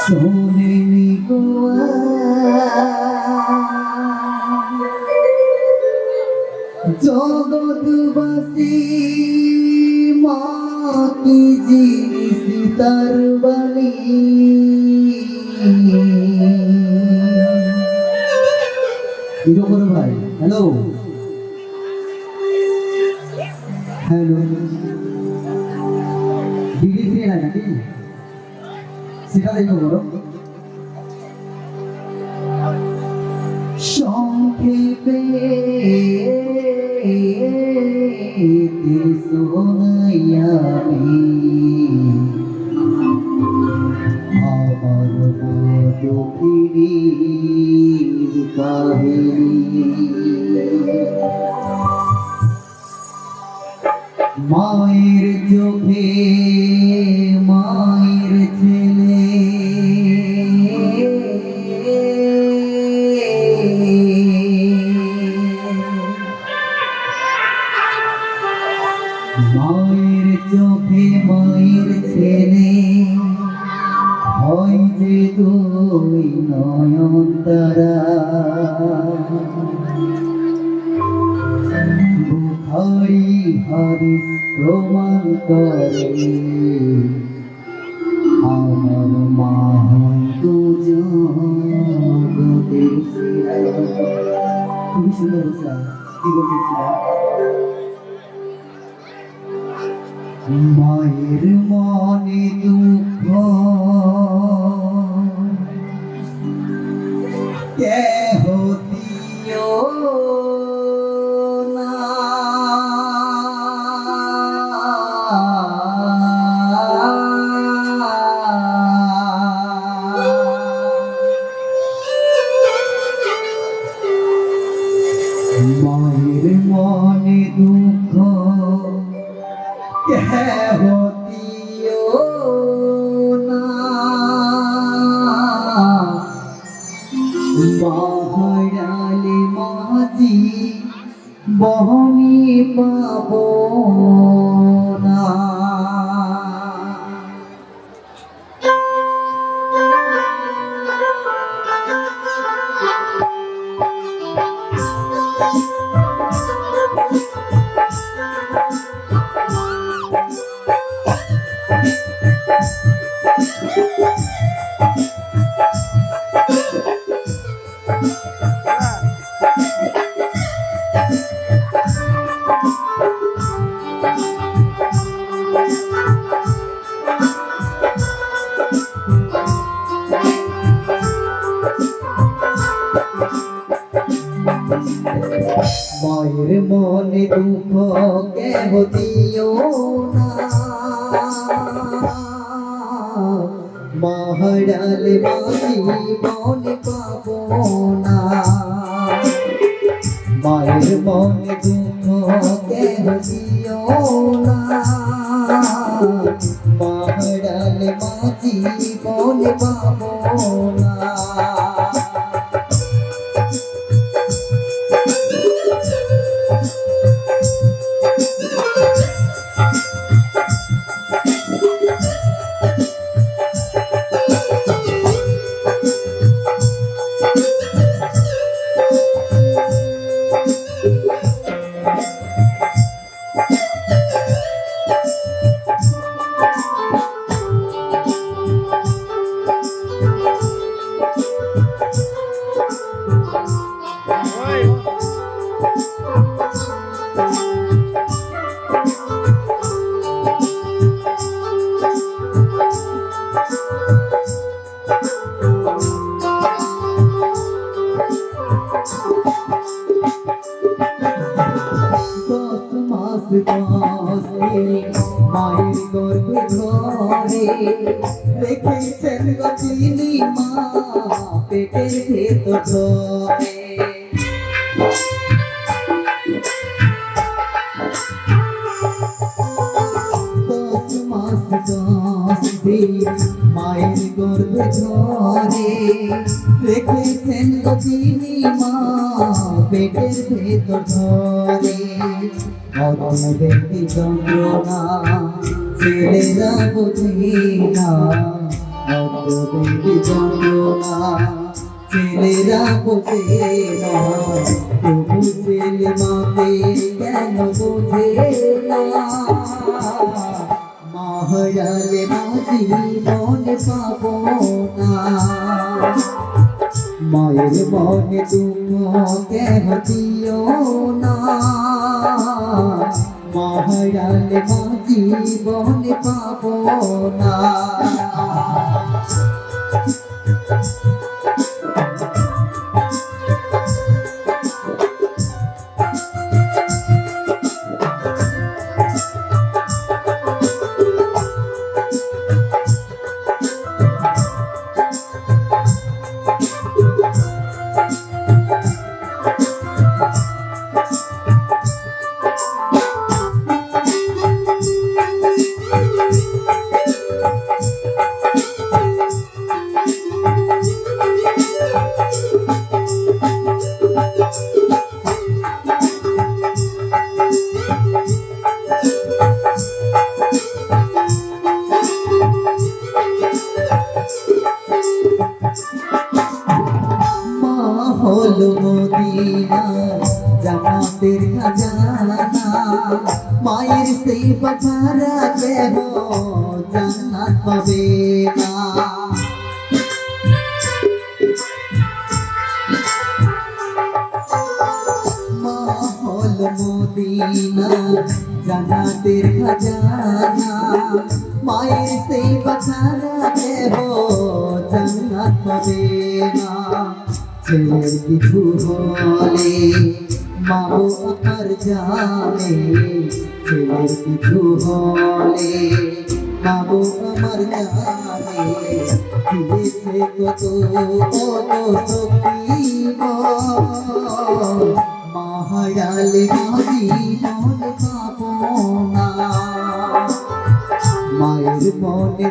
সোনেরি গোয়া জগৎবাসী মা কি জিনিস তার বাণী ভাই হ্যালো হ্যালো ডিগ্রি ফ্রি নাই নাকি? সেটা দেখব বলো। সংক্ষেপে শোনাইয়ামি আমার কাহিনী। মায়ের ছেলে। মায়ের চোখে মায়ের ছেলে। হয় যে দুই নয়নতারা বুখারি হাদিস প্রমাণ করে আমার মা দুজগতের সেরা। খুবই সুন্দর মায়ের মনে দুঃখ মায়ের মনে দুঃখ কেহ দিও না। মহারালে মাঝি মনে পাব না। মায়ের মনে দুঃখ কেহ দিও না। মহারালে মাঝি মনে পাব না। রেখেছেন গচিনি মা পেটের ভেতর ধরে মায়ের গর্ভে ধরে রেখেছেন গো তিনি মা পেটের ভেতর ধরে অরণ ব্যক্তি যন্ত্রণা ছেলেরা বোঝে না বোঝে না তবু ছেলে মাকে কেন বোঝে মহরালে মাঝি মনে পাবো না মায়ের মনে দুঃখ কেন দিও না? মহরালে মাঝি মনে পাবো না। মদিনা জান্নাতের খাজানা। মায়ের সেই পাখারা কেহ জান্নাত পাবে না। মা হলো মদিনা, জান্নাতের খাজানা। মায়ের সেই পাখারা কেহ পাবে না। হলে মাও আমার জানে। ছেলের হলে মাও আমার জানে। দিয়েছে কত কত মহায়ালে মাঝি মনে পাবো না। মায়ের মনে